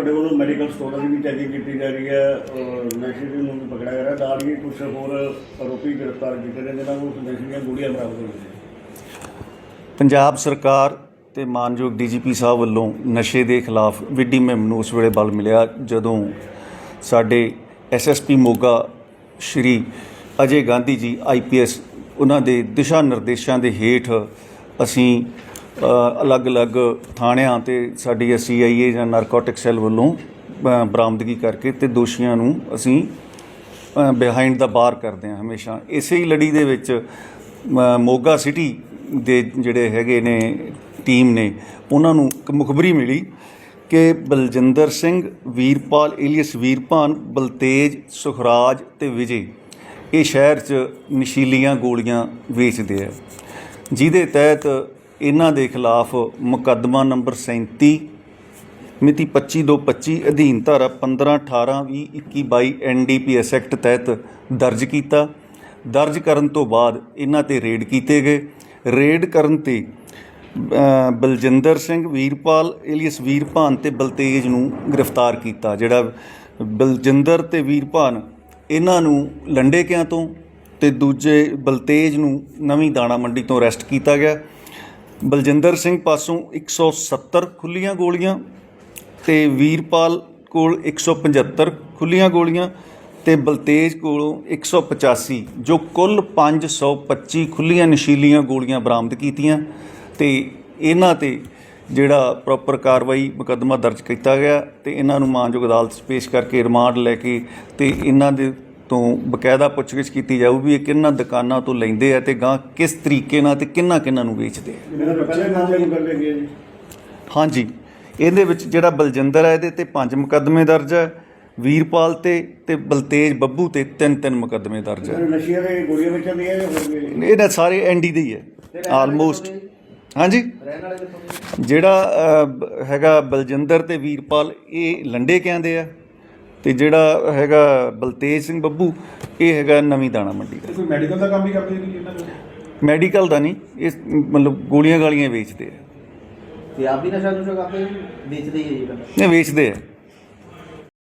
ਤੁਹਾਡੇ ਵੱਲੋਂ ਮੈਡੀਕਲ ਸਟੋਰਾਂ ਦੀ ਵੀ ਚੈਕਿੰਗ ਕੀਤੀ ਜਾ ਰਹੀ ਹੈ, ਅਹ ਨਸ਼ੇ ਦੇ ਨੂੰ ਵੀ ਪਕੜਿਆ ਗਿਆ ਨਾਲ ਹੀ ਕੁਝ ਹੋਰ ਆਰੋਪੀ ਗ੍ਰਿਫਤਾਰ ਕੀਤੇ ਨੇ ਜਿਨ੍ਹਾਂ ਨੂੰ ਨਸ਼ੇ ਦੀਆਂ ਗੋਲੀਆਂ ਬਰਾਮਦ ਹੋਈਆਂ ਪੰਜਾਬ ਸਰਕਾਰ ਤੇ ਮਾਨਯੋਗ ਡੀਜੀਪੀ ਸਾਹਿਬ ਵੱਲੋਂ ਨਸ਼ੇ ਦੇ ਖਿਲਾਫ ਵਿੱਢੀ ਮੁਹਿੰਮ ਨੂੰ ਉਸ ਵੇਲੇ ਬਲ ਮਿਲਿਆ, ਜਦੋਂ ਸਾਡੇ ਐਸਐਸਪੀ ਮੋਗਾ ਸ਼੍ਰੀ ਅਜੇ ਗਾਂਧੀ ਜੀ ਆਈਪੀਐਸ ਉਹਨਾਂ ਦੇ ਦਿਸ਼ਾ ਨਿਰਦੇਸ਼ਾਂ ਦੇ ਹੇਠ ਅਸੀਂ ਅਲੱਗ-ਅਲੱਗ ਥਾਣਿਆਂ ਤੇ ਸਾਡੀ ਸੀਆਈਏ ਜਾਂ ਨਾਰਕੋਟਿਕ ਸੈੱਲ ਵੱਲੋਂ ਬਰਾਮਦਗੀ ਕਰਕੇ ਤੇ ਦੋਸ਼ੀਆਂ ਨੂੰ ਅਸੀਂ ਬਿਹਾਈਂਡ ਦਾ ਬਾਰ ਕਰਦੇ ਹਾਂ ਹਮੇਸ਼ਾ। ਇਸੇ ਹੀ ਲੜੀ ਦੇ ਵਿੱਚ ਅ, ਮੋਗਾ ਸਿਟੀ ਦੇ ਜਿਹੜੇ ਹੈਗੇ ਨੇ ਟੀਮ ਨੇ ਉਹਨਾਂ ਨੂੰ ਇੱਕ ਮੁਖਬਰੀ ਮਿਲੀ ਕਿ ਬਲਜਿੰਦਰ ਸਿੰਘ ਵੀਰਪਾਲ ਏਲੀਅਸ ਵੀਰਪਾਨ ਬਲਤੇਜ ਸੁਖਰਾਜ ਤੇ ਵਿਜੇ ਇਹ ਸ਼ਹਿਰ 'ਚ ਨਸ਼ੀਲੀਆਂ ਗੋਲੀਆਂ ਵੇਚਦੇ ਆ। ਜਿਹਦੇ ਤਹਿਤ ਇਹਨਾਂ ਦੇ ਖਿਲਾਫ ਮੁਕੱਦਮਾ ਨੰਬਰ 37 ਮਿਤੀ 25/2/25 ਅਧੀਨ ਧਾਰਾ 15 18 20 21 22 ਐਨਡੀਪੀਐਸ ਐਕਟ ਤਹਿਤ ਦਰਜ ਕੀਤਾ। ਦਰਜ ਕਰਨ ਤੋਂ ਬਾਅਦ ਇਹਨਾਂ ਤੇ ਰੇਡ ਕੀਤੇ ਗਏ। ਰੇਡ ਕਰਨ ਤੇ ਬਲਜਿੰਦਰ ਸਿੰਘ ਵੀਰਪਾਲ, ਏਲੀਅਸ ਵੀਰਪਾਨ ਤੇ ਬਲਤੇਜ ਨੂੰ ਗ੍ਰਿਫਤਾਰ ਕੀਤਾ, ਜਿਹੜਾ ਬਲਜਿੰਦਰ ਤੇ ਵੀਰਪਾਨ ਇਹਨਾਂ ਨੂੰ ਲੰਡੇਕਿਆਂ ਤੋਂ ਤੇ ਦੂਜੇ ਬਲਤੇਜ ਨੂੰ ਨਵੀਂ ਦਾਣਾ ਮੰਡੀ ਤੋਂ ਅਰੈਸਟ ਕੀਤਾ ਗਿਆ। ਬਲਜਿੰਦਰ ਸਿੰਘ ਪਾਸੋਂ 170 ਖੁੱਲੀਆਂ ਗੋਲੀਆਂ ਤੇ ਵੀਰਪਾਲ ਕੋਲ 175 ਖੁੱਲੀਆਂ ਗੋਲੀਆਂ ਤੇ ਬਲਤੇਜ ਕੋਲੋਂ 185 ਜੋ ਕੁੱਲ 525 ਖੁੱਲੀਆਂ ਨਸ਼ੀਲੀਆਂ ਗੋਲੀਆਂ ਬਰਾਮਦ ਕੀਤੀਆਂ ਤੇ ਇਹਨਾਂ ਤੇ ਜਿਹੜਾ ਪ੍ਰੋਪਰ ਕਾਰਵਾਈ ਮੁਕੱਦਮਾ ਦਰਜ ਕੀਤਾ ਗਿਆ ਤੇ ਇਹਨਾਂ ਨੂੰ ਮਾਨਯੋਗ ਅਦਾਲਤ 'ਚ ਪੇਸ਼ ਕਰਕੇ ਰਿਮਾਂਡ ਲੈ ਕੇ ਤੇ ਇਹਨਾਂ ਦੇ ਤੋਂ ਬਕਾਇਦਾ ਪੁੱਛਗਿੱਛ ਕੀਤੀ ਜਾਊ ਵੀ ਇਹ ਕਿੰਨਾਂ ਦੁਕਾਨਾਂ ਤੋਂ ਲੈਂਦੇ ਆ ਤੇ ਗਾਂ ਕਿਸ ਤਰੀਕੇ ਨਾਲ ਤੇ ਕਿੰਨਾ ਕਿੰਨਾ ਨੂੰ ਵੇਚਦੇ ਆ। ਇਹਨਾਂ ਪਹਿਲੇ ਕਰ ਜੀ। ਹਾਂਜੀ। ਇਹਦੇ ਵਿੱਚ ਜਿਹੜਾ ਬਲਜਿੰਦਰ ਹੈ ਇਹਦੇ ਤੇ ਪੰਜ ਮੁਕੱਦਮੇ ਦਰਜ ਹੈ ਵੀਰਪਾਲ ਤੇ ਤੇ ਬਲਤੇਜ ਬੱਬੂ ਤੇ ਤਿੰਨ ਤਿੰਨ ਮੁਕੱਦਮੇ ਦਰਜ ਹੈ ਨਸ਼ੀਆਂ ਦੇ ਗੋਲੀਆਂ ਇਹਨਾਂ ਸਾਰੇ ਐਨਡੀ ਦੇ ਹੀ ਹੈ ਆਲਮੋਸਟ ਹਾਂਜੀ। ਜਿਹੜਾ ਹੈਗਾ ਬਲਜਿੰਦਰ ਤੇ ਵੀਰਪਾਲ ਇਹ ਲੰਡੇ ਕਹਿੰਦੇ ਆ? ਤੇ ਜਿਹੜਾ ਹੈਗਾ ਬਲਤੇਜ ਸਿੰਘ ਬੱਬੂ ਇਹ ਹੈਗਾ ਨਵੀਂ ਦਾਣਾ ਮੰਡੀ ਦਾ। ਕੋਈ ਮੈਡੀਕਲ ਦਾ ਕੰਮ ਵੀ ਕਰਦੇ ਨੇ ਇਹਨਾਂ ਦੇ ਮੈਡੀਕਲ ਦਾ ਨਹੀਂ ਇਹ ਮਤਲਬ ਗੋਲੀਆਂ ਗਾਲੀਆਂ ਵੇਚਦੇ ਆ। ਤੇ ਆਪ ਵੀ ਨਸ਼ਾ ਨੁਸ਼ਾ ਕਰਦੇ? ਵੇਚਦੇ ਹੀ ਹੈ ਜੀ ਪਹਿਲਾਂ ਇਹ ਵੇਚਦੇ ਆ।